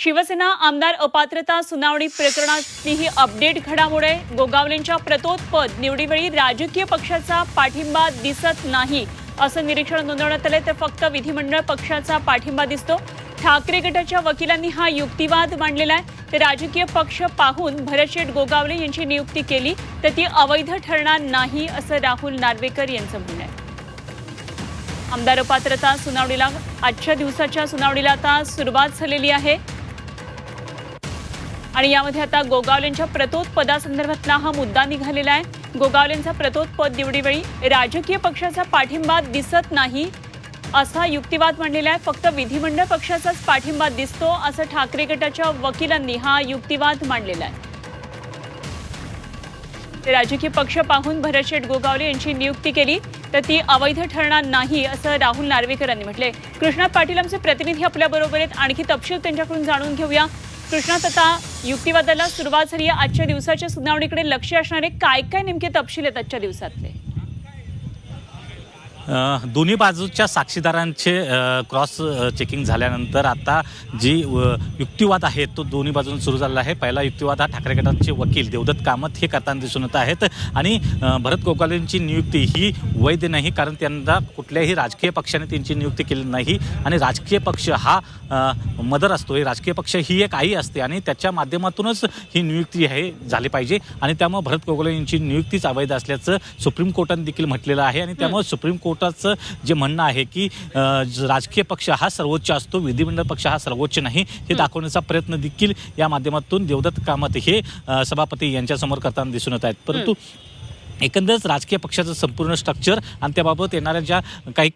शिवसेना आमदार अपात्रता सुनावणी प्रकरणातली ही अपडेट घडामुळे गोगावलेंच्या प्रतोत्पद निवडीवेळी राजकीय पक्षाचा पाठिंबा दिसत नाही असं निरीक्षण नोंदवण्यात आलंय. तर फक्त विधिमंडळ पक्षाचा पाठिंबा दिसतो. ठाकरे गटाच्या वकिलांनी हा युक्तिवाद मांडलेला आहे. तर राजकीय पक्ष पाहून भरतशेठ गोगावले यांची नियुक्ती केली तर ती अवैध ठरणार नाही असं राहुल नार्वेकर यांचं म्हणणं आहे. आमदार अपात्रता सुनावणीला आजच्या दिवसाच्या सुनावणीला आता सुरुवात झालेली आहे. आणि यामध्ये आता गोगावलेंच्या प्रतोद पदासंदर्भातला हा मुद्दा निघालेला आहे. गोगावलेंचा प्रतोद पद निवडीवेळी राजकीय पक्षाचा पाठिंबा दिसत नाही असा युक्तिवाद मांडलेला आहे. फक्त विधिमंडळ पक्षाचाच पाठिंबा दिसतो असं ठाकरे गटाच्या वकिलांनी हा युक्तिवाद मांडलेला आहे. राजकीय पक्ष पाहून भरतशेठ गोगावले यांची नियुक्ती केली तर ती अवैध ठरणार नाही असं राहुल नार्वेकर यांनी कृष्णा पाटील आमचे प्रतिनिधी आपल्याबरोबर आहेत. आणखी तपशील त्यांच्याकडून जाणून घेऊया. कृष्णात आता युक्तिवादाला सुरुवात झाली आजच्या दिवसाच्या सुनावणीकडे लक्ष असणारे काय काय नेमके तपशील आहेत आजच्या दिवसातले? दोन्ही बाजूच्या साक्षीदारांचे क्रॉस चेकिंग झाल्यानंतर आता जी युक्तिवाद आहे तो दोन्ही बाजून सुरू झालेला आहे. पहिला युक्तिवाद हा ठाकरे गटाचे वकील देवदत्त कामत हे करताना दिसून येत आहेत. आणि भरत गोगालेंची नियुक्ती ही वैध नाही कारण त्यांना कुठल्याही राजकीय पक्षाने त्यांची नियुक्ती केली नाही. आणि राजकीय पक्ष हा मदर असतो. हे राजकीय पक्ष ही एक आई असते आणि त्याच्या माध्यमातूनच ही नियुक्ती आहे झाली पाहिजे. आणि त्यामुळे भरत गोगोले यांची नियुक्तीच अवैध असल्याचं सुप्रीम कोर्टाने देखील म्हटलेलं आहे. आणि त्यामुळे सुप्रीम कोर्टाचं जे म्हणणं आहे की राजकीय पक्ष हा सर्वोच्च असतो विधिमंडळ पक्ष हा सर्वोच्च नाही हे दाखवण्याचा प्रयत्न देखील या माध्यमातून देवदत्त कामत हे सभापती यांच्यासमोर करताना दिसून येत आहेत. परंतु एकंदरच राजकीय पक्षाचं संपूर्ण स्ट्रक्चर आणि त्याबाबत येणाऱ्या ज्या काही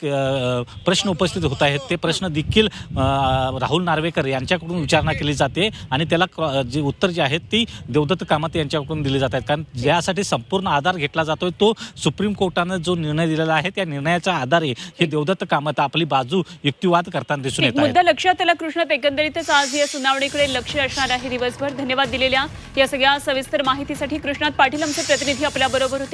प्रश्न उपस्थित होत आहेत ते प्रश्न देखील राहुल नार्वेकर यांच्याकडून विचारणा केली जाते आणि त्याला जे उत्तर जे आहेत ती देवदत्त कामत यांच्याकडून दिली जात आहेत. कारण ज्यासाठी संपूर्ण आधार घेतला जातोय तो सुप्रीम कोर्टानं जो निर्णय दिलेला आहे त्या निर्णयाच्या आधारे हे देवदत्त कामत आपली बाजू युक्तिवाद करताना दिसून येत मुद्दा लक्षात आला कृष्णात एकंदरीतच आज या सुनावणीकडे लक्ष असणार आहे दिवसभर. धन्यवाद दिलेल्या या सगळ्या सविस्तर माहितीसाठी कृष्णात पाटील आमचे प्रतिनिधी आपल्या बरोबर होते.